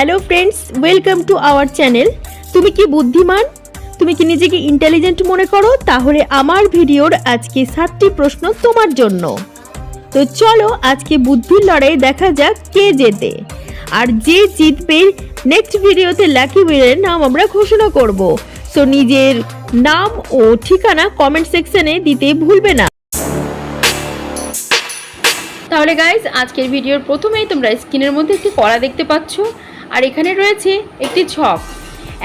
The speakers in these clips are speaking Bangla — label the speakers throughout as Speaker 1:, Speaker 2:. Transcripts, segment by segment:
Speaker 1: Hello friends welcome to our channel তুমি কি বুদ্ধিমান? তুমি কি নিজেকে ইন্টেলিজেন্ট মনে করো? তাহলে আমার ভিডিওর আজকে সাতটি প্রশ্ন তোমার জন্য। তো চলো আজকে বুদ্ধির লড়াই দেখা যাক কে জেতে। আর যে জিতবে নেক্সট ভিডিওতে লাকি উইনের নাম আমরা ঘোষণা করব। সো নিজের নাম ও ঠিকানা কমেন্ট সেকশনে দিতে ভুলবে না। তাহলে গাইজ আজকের ভিডিওর প্রথমেই তোমরা স্ক্রিনের মধ্যে একটি কড়া দেখতে পাচ্ছ। আর এখানে রয়েছে একটি ছক।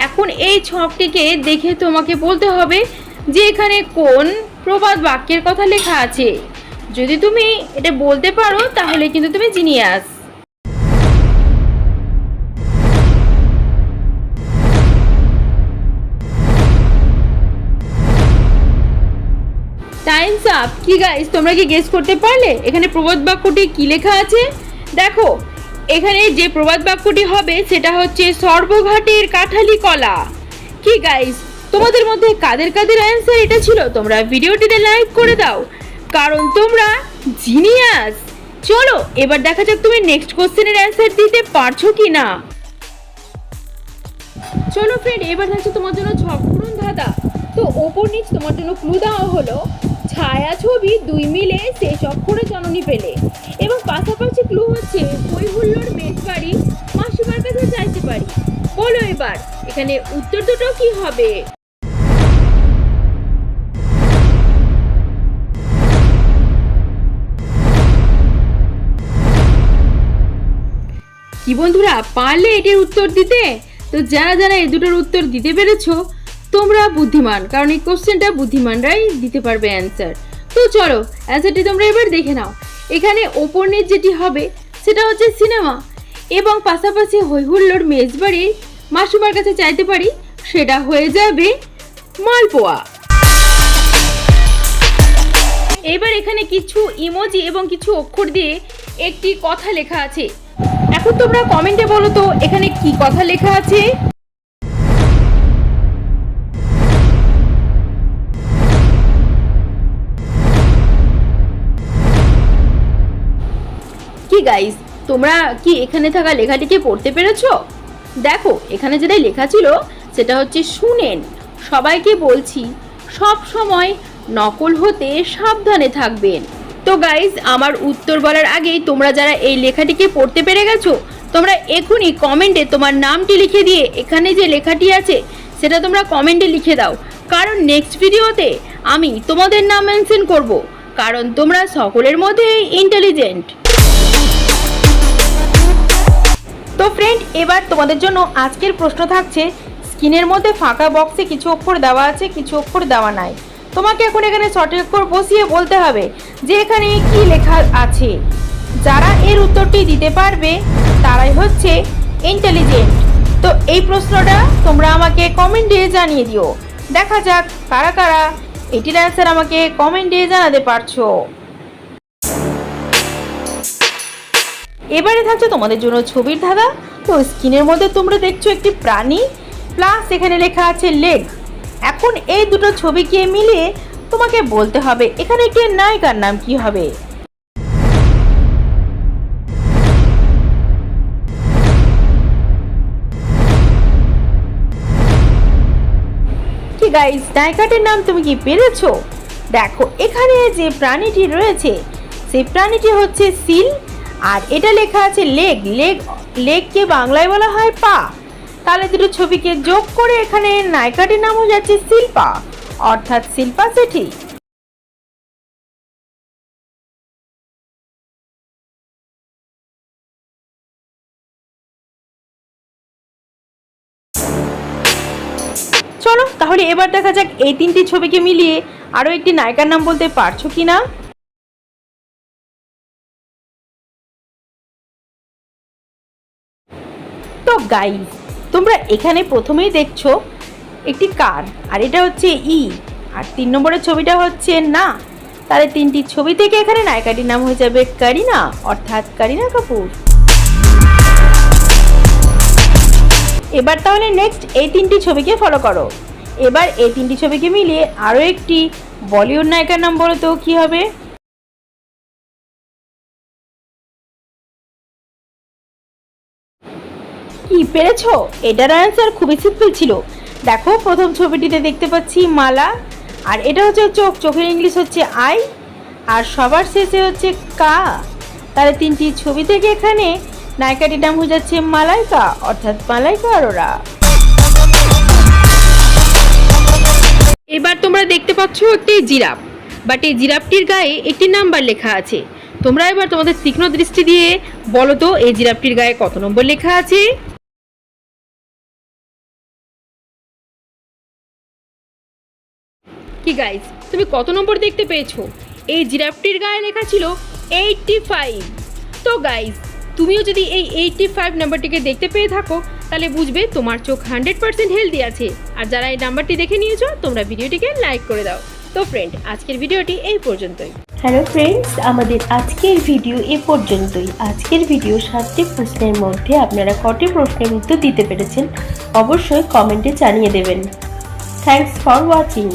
Speaker 1: এখন এই ছকটিকে দেখে তোমাকে বলতে হবে যে এখানে কোন প্রবাদ বাক্যের কথা লেখা আছে। যদি তুমি এটা বলতে পারো, তাহলে কিন্তু তুমি জিনিয়াস। টাইমস আপ কি গাইস তোমরা কি গেস করতে পারলে? এখানে প্রবাদ বাক্যটি কি লেখা আছে? দেখো এখানে যে প্রবাদ বাক্যটি হবে, সেটা হচ্ছে সর্বঘাটের কাঠালি কলা। কি গাইস তোমাদের মধ্যে কাদের কাদের অ্যান্সার এটা ছিল? তোমরা ভিডিওটিতে লাইক করে দাও। কারণ তোমরা জিনিয়াস চলো, এবার দেখা যাক তুমি নেক্সট কোশ্চেনের অ্যান্সার দিতে পারছ কি না চলো ফ্রেন্ড এবার থাকছে তোমার জন্য ছক পূরণ ধাঁধা। তো ওপর নিচ তোমার জন্য ক্লু দেওয়া হলো। ছায়া ছবি দুই মিলে শেষ অক্ষরে জননী পেলে। এবং পাশাপাশি ক্লু হচ্ছে হই হুল্লোর মেষ বাড়ি মাসিমার কাছে চাইতে পারি। বলো এবার, এখানে উত্তর দুটো কি হবে? কি বন্ধুরা, পারলে এটির উত্তর দিতে? তো যারা যারা এ দুটোর উত্তর দিতে পেরেছ তোমরা বুদ্ধিমান, কারণ এই কোশ্চেনটা বুদ্ধিমানরাই দিতে পারবে অ্যান্সার তো চলো অ্যান্সারটি তোমরা এবার দেখে নাও। এখানে ওপর নিচ যেটি হবে, সেটা হচ্ছে সিনেমা এবং পাশাপাশি হৈহুল্লোর মেজবাড়ির মাসুমার কাছে চাইতে পারি, সেটা হয়ে যাবে মালপোয়া। এবার এখানে কিছু ইমোজি এবং কিছু অক্ষর দিয়ে একটি কথা লেখা আছে। এখন তোমরা কমেন্টে বলো তো, এখানে কি কথা লেখা আছে? গাইস তোমরা কি এখানে থাকা লেখাটিকে পড়তে পেরেছ? দেখো, এখানে যেটা লেখা ছিল, সেটা হচ্ছে শুনেন। সবাইকে বলছি, সব সময় নকল হতে সাবধানে থাকবেন। তো গাইস আমার উত্তর বলার আগেই তোমরা যারা এই লেখাটিকে পড়তে পেরে গেছো, তোমরা এখনই কমেন্টে তোমার নামটি লিখে দিয়ে এখানে যে লেখাটি আছে, সেটা তোমরা কমেন্টে লিখে দাও। কারণ নেক্সট ভিডিওতে আমি তোমাদের নাম মেনশন করব। কারণ তোমরা সকলের মধ্যে ইন্টেলিজেন্ট তো ফ্রেন্ড এবার তোমাদের জন্য আজকের প্রশ্ন থাকছে, স্ক্রিনের মধ্যে ফাঁকা বক্সে কিছু অক্ষর দেওয়া আছে, কিছু অক্ষর দেওয়া নাই। তোমাকে এখন এখানে সঠিক অক্ষর বসিয়ে বলতে হবে যে এখানে কি লেখা আছে। যারা এর উত্তরটি দিতে পারবে, তারাই হচ্ছে ইন্টেলিজেন্ট তো এই প্রশ্নটা তোমরা আমাকে কমেন্টে জানিয়ে দিও। দেখা যাক কারা কারা এটির অ্যান্সার আমাকে কমেন্টে জানাতে পারছ। এবারে থাকছে তোমাদের জন্য ছবির ধাঁধা তো স্ক্রিনের মধ্যে তোমরা দেখছ একটি প্রাণী প্লাস এখানে লেখা আছে লেগ। এখন এই দুটো ছবিকে মিলিয়ে তোমাকে বলতে হবে, এখানে একটি নায়িকার নাম কি হবে? কি গাইস নায়িকাটির নাম তুমি কি পেরেছ? দেখো, এখানে যে প্রাণীটি রয়েছে, সেই প্রাণীটি হচ্ছে সিল। আর এটা লেখা আছে লেগ লেগ, লেগকে বাংলায় বলা হয় পা। তাহলে দুটো ছবিকে যোগ করে এখানে নায়িকাটির নাম হয়ে যাচ্ছে শিল্পা, অর্থাৎ শিল্পা সেঠি। চলো, তাহলে এবার দেখা যাক এই তিনটি ছবিকে মিলিয়ে আরও একটি নায়িকার নাম বলতে পারছ কি না তো গাইস তোমরা এখানে প্রথমেই দেখছ একটি কার আর এটা হচ্ছে ই আর তিন নম্বরের ছবিটা হচ্ছে না। তাহলে তিনটি ছবি থেকে এখানে নায়িকাটির নাম হয়ে যাবে কারিনা, অর্থাৎ কারিনা কাপুর। এবার তাহলে নেক্সট এই তিনটি ছবিকে ফলো করো। এবার এই তিনটি ছবিকে মিলিয়ে আরও একটি বলিউড নায়িকার নাম বলো তো, কী হবে? কি পেরেছ? এটার অ্যান্সার খুবই সিম্পল ছিল। দেখো, প্রথম ছবিটিতে দেখতে পাচ্ছি মালা, আর এটা হচ্ছে চোখ, চোখের ইংলিশ হচ্ছে আই আর সবার শেষে হচ্ছে কা। তাহলে তিনটি ছবি থেকে এখানে নায়িকাটির নাম হয়ে যাচ্ছে মালাইকা, অর্থাৎ মালাইকা আরোরা এবার তোমরা দেখতে পাচ্ছ একটি জিরাফ বাট এই জিরাফটির গায়ে একটি নাম্বার লেখা আছে। তোমরা এবার তোমাদের তীক্ষ্ণ দৃষ্টি দিয়ে বলো তো, এই জিরাফটির গায়ে কত নম্বর লেখা আছে? কি গাইজ তুমি কত নম্বর দেখতে পেয়েছ? এই জিরাফটির গায়ে লেখা ছিল এইটটি ফাইভ তো গাইজ তুমিও যদি এই এইটটি ফাইভ নাম্বারটিকে দেখতে পেয়ে থাকো, তাহলে বুঝবে তোমার চোখ হান্ড্রেড পার্সেন্ট হেলদি আছে। আর যারা এই নাম্বারটি দেখে নিয়েছো, তোমরা ভিডিওটিকে লাইক করে দাও। তো ফ্রেন্ড আজকের ভিডিওটি এই পর্যন্তই।
Speaker 2: হ্যালো ফ্রেন্ডস আমাদের আজকের ভিডিও এ পর্যন্তই। আজকের ভিডিও সাতটি প্রশ্নের মধ্যে আপনারা কটি প্রশ্নের উত্তর দিতে পেরেছেন, অবশ্যই কমেন্টে জানিয়ে দেবেন। Thanks for watching